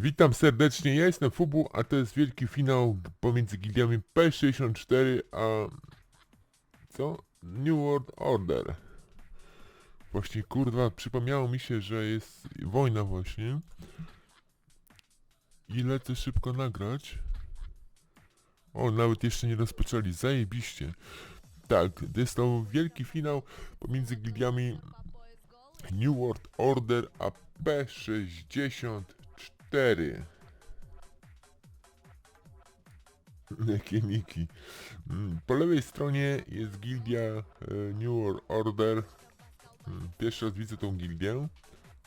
Witam serdecznie, ja jestem Fubu, a to jest wielki finał pomiędzy gildiami P64 a... co? New World Order. Właśnie kurwa, przypomniało mi się, że jest wojna właśnie. I lecę szybko nagrać. O, nawet jeszcze nie rozpoczęli, zajebiście. Tak, to jest to wielki finał pomiędzy gildiami New World Order a P64. Jakie niki. Mm, Po lewej stronie jest gildia e, New Order. Mm, Pierwszy raz widzę tą gildię.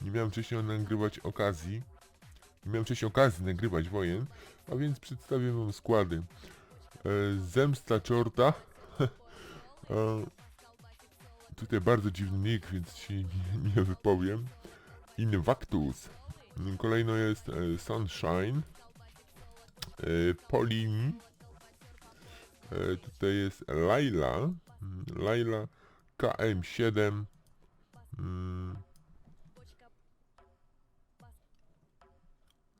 Nie miałem wcześniej nagrywać okazji. Nie miałem wcześniej okazji nagrywać wojen, a więc przedstawię wam składy. E, Zemsta Czorta. Tutaj bardzo dziwny nick, więc się nie, nie wypowiem. Invactus. Kolejno jest e, Sunshine. E, Polin. E, tutaj jest Laila. Mm, Laila KM7. Mm.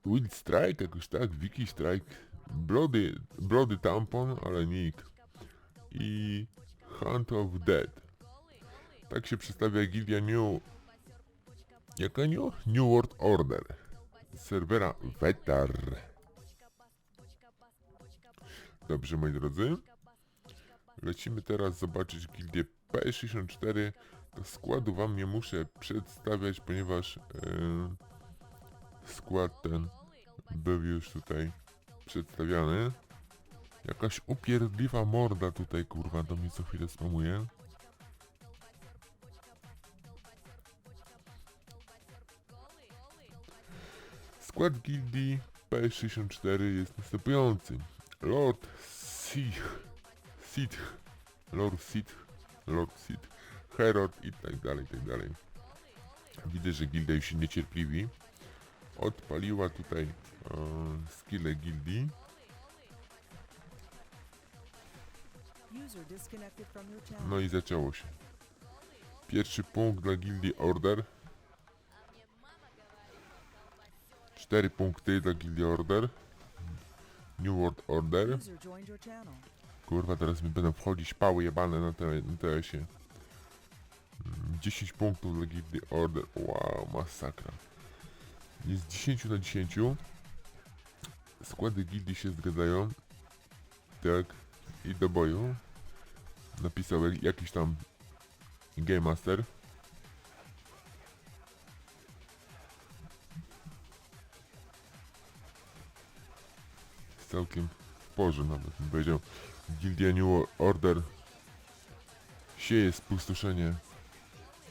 Wild Strike, jakoś tak, Wiki Strike. Bloody, Bloody Tampon, ale nick. I Hunt of Dead. Tak się przedstawia gildia New... Jaka New? New World Order. Serwera Vetar. Dobrze, moi drodzy. Lecimy teraz zobaczyć gildię P64. Do składu wam nie muszę przedstawiać, ponieważ e, skład ten był już tutaj przedstawiany. Jakaś upierdliwa morda tutaj, kurwa, do mnie co chwilę spamuje. Skład gildii P64 jest następujący. Lord Sith, Sith, Lord Sith, Lord Sith, Herod i tak dalej, i tak dalej. Widzę, że gildia już się niecierpliwi. Odpaliła tutaj e, skille gildii. No i zaczęło się. Pierwszy punkt dla gildii Order. Cztery punkty dla gildii Order. New World Order. Kurwa, teraz mi będą wchodzić pały jebane na, te, na TS-ie. Mm, 10 punktów dla gildii Order. Wow, masakra. Jest 10 na 10. Składy gildii się zgadzają. Tak. I do boju. Napisał jak- jakiś tam Game Master. Całkiem w porze nawet bym powiedział. Gildia New Order sieje spustoszenie.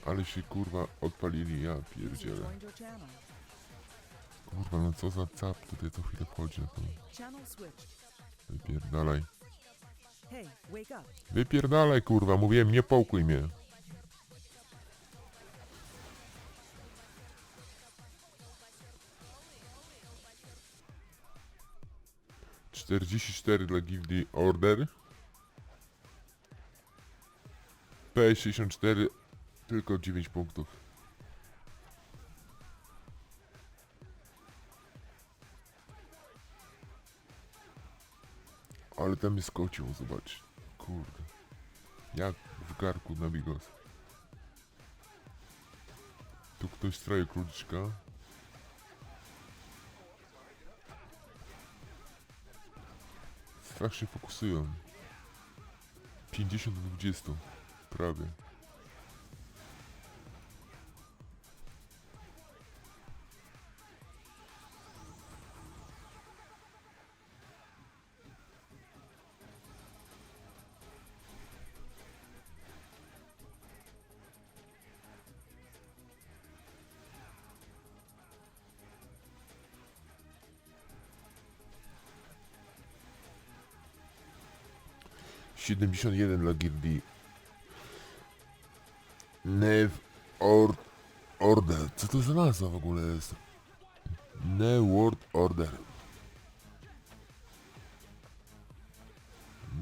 Ale się kurwa odpalili, ja pierdzielę. Kurwa, no co za cap tutaj co chwilę wchodzi na to. Wypierdalaj. Wypierdalaj kurwa, mówiłem nie połkuj mnie. Czterdzieści cztery dla gildii Order. P64 tylko 9 punktów. Ale tam jest kocioł, zobacz. Kurde. Jak w garku na bigos. Tu ktoś stroje króliczka. Strasznie fokusują. 50 do 20. Prawie. Siedemdziesiąt jeden dla gildii. Nev or Order. Co to za nazwa w ogóle jest? New World Order.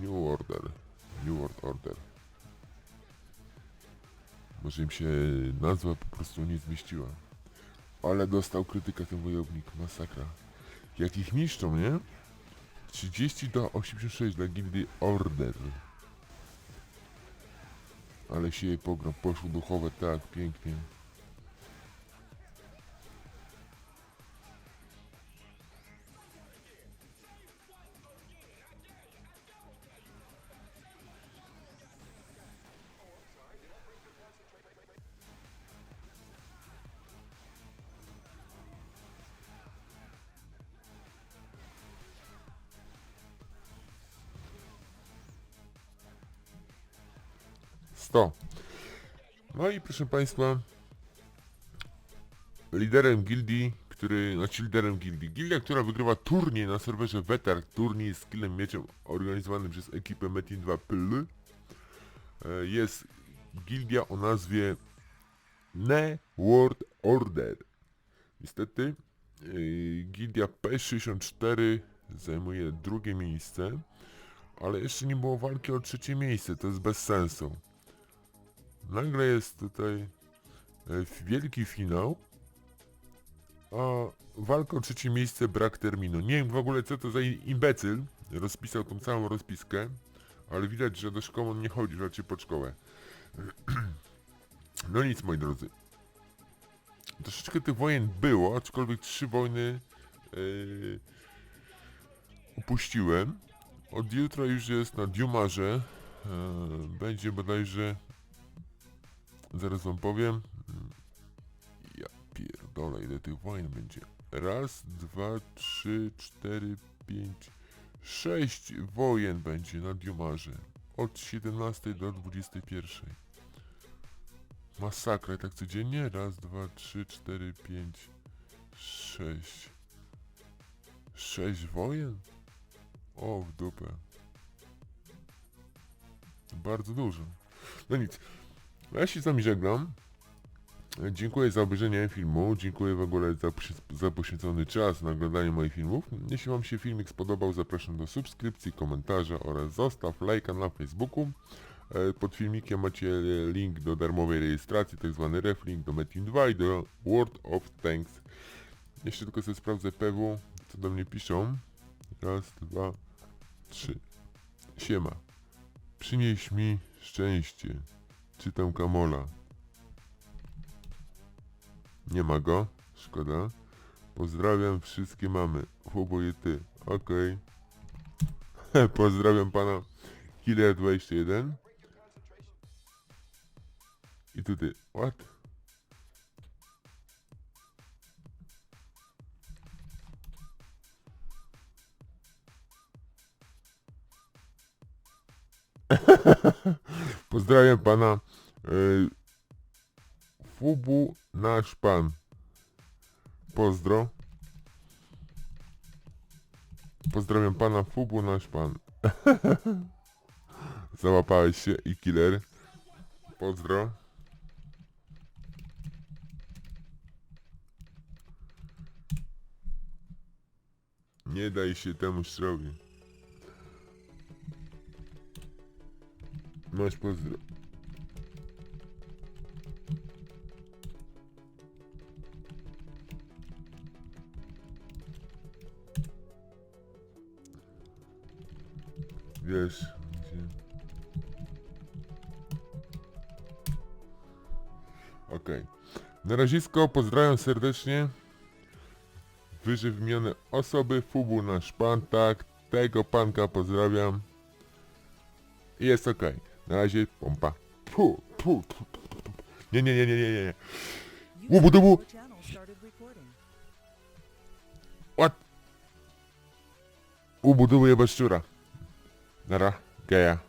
New Order. New World Order. Może im się nazwa po prostu nie zmieściła. Ale dostał krytykę ten wojownik, masakra. Jak ich niszczą, nie? 30 do 86 dla gildii Order. Ale się jej pogrom poszło duchowe, tak, pięknie. Sto. No i proszę Państwa, liderem gildii, który, znaczy liderem gildii, gildia, która wygrywa turniej na serwerze Wetar, turniej z killem mieczem organizowany przez ekipę Metin 2 PL, e, jest gildia o nazwie Ne World Order. Niestety, e, gildia P64 zajmuje drugie miejsce, ale jeszcze nie było walki o trzecie miejsce, to jest bez sensu. Nagle jest tutaj e, wielki finał, a walka o trzecie miejsce brak terminu. Nie wiem w ogóle co to za imbecyl rozpisał tą całą rozpiskę, ale widać, że do szkoły on nie chodzi, raczej pod szkołę. No nic moi drodzy. Troszeczkę tych wojen było, aczkolwiek trzy wojny yy, upuściłem. Od jutra już jest na Diumarze. Yy, będzie bodajże Zaraz wam powiem. Ja pierdolę, ile tych wojen będzie. Raz, dwa, trzy, cztery, pięć, sześć wojen będzie na Diumarze. Od 17 do 21. Masakra, tak codziennie? Raz, dwa, trzy, cztery, pięć, sześć. Sześć wojen? O, w dupę. Bardzo dużo. No nic. Ja się z wami żegnam. Dziękuję za obejrzenie filmu, dziękuję w ogóle za, za poświęcony czas na oglądanie moich filmów. Jeśli wam się filmik spodobał, zapraszam do subskrypcji, komentarza oraz zostaw lajka na Facebooku. E, Pod filmikiem macie link do darmowej rejestracji, tzw. ref, link do Metin 2 i do World of Tanks. Jeszcze tylko sobie sprawdzę PW, co do mnie piszą. Raz, dwa, trzy. Siema. Przynieś mi szczęście. Czytam Kamola. Nie ma go. Szkoda. Pozdrawiam wszystkie mamy. Oboje ty. Okej. Pozdrawiam pana Killer21. I tutaj. What? Pozdrawiam pana Fubu nasz pan. Pozdro. Pozdrawiam pana Fubu nasz pan. Załapałeś się i killer. Pozdro. Nie daj się temu strowi. Masz pozdro. Wiesz, gdzie... Okej. Na razisko, pozdrawiam serdecznie. Wyżej wymienione osoby, Fubu nasz pan, tak, tego panka pozdrawiam. Jest okej. Na razie pompa. Pu, pu, pu, pu, pu, pu. Nie, nie, nie, nie, nie, nie. Wubu dubu. What? Bez szczura. Nara, gaya.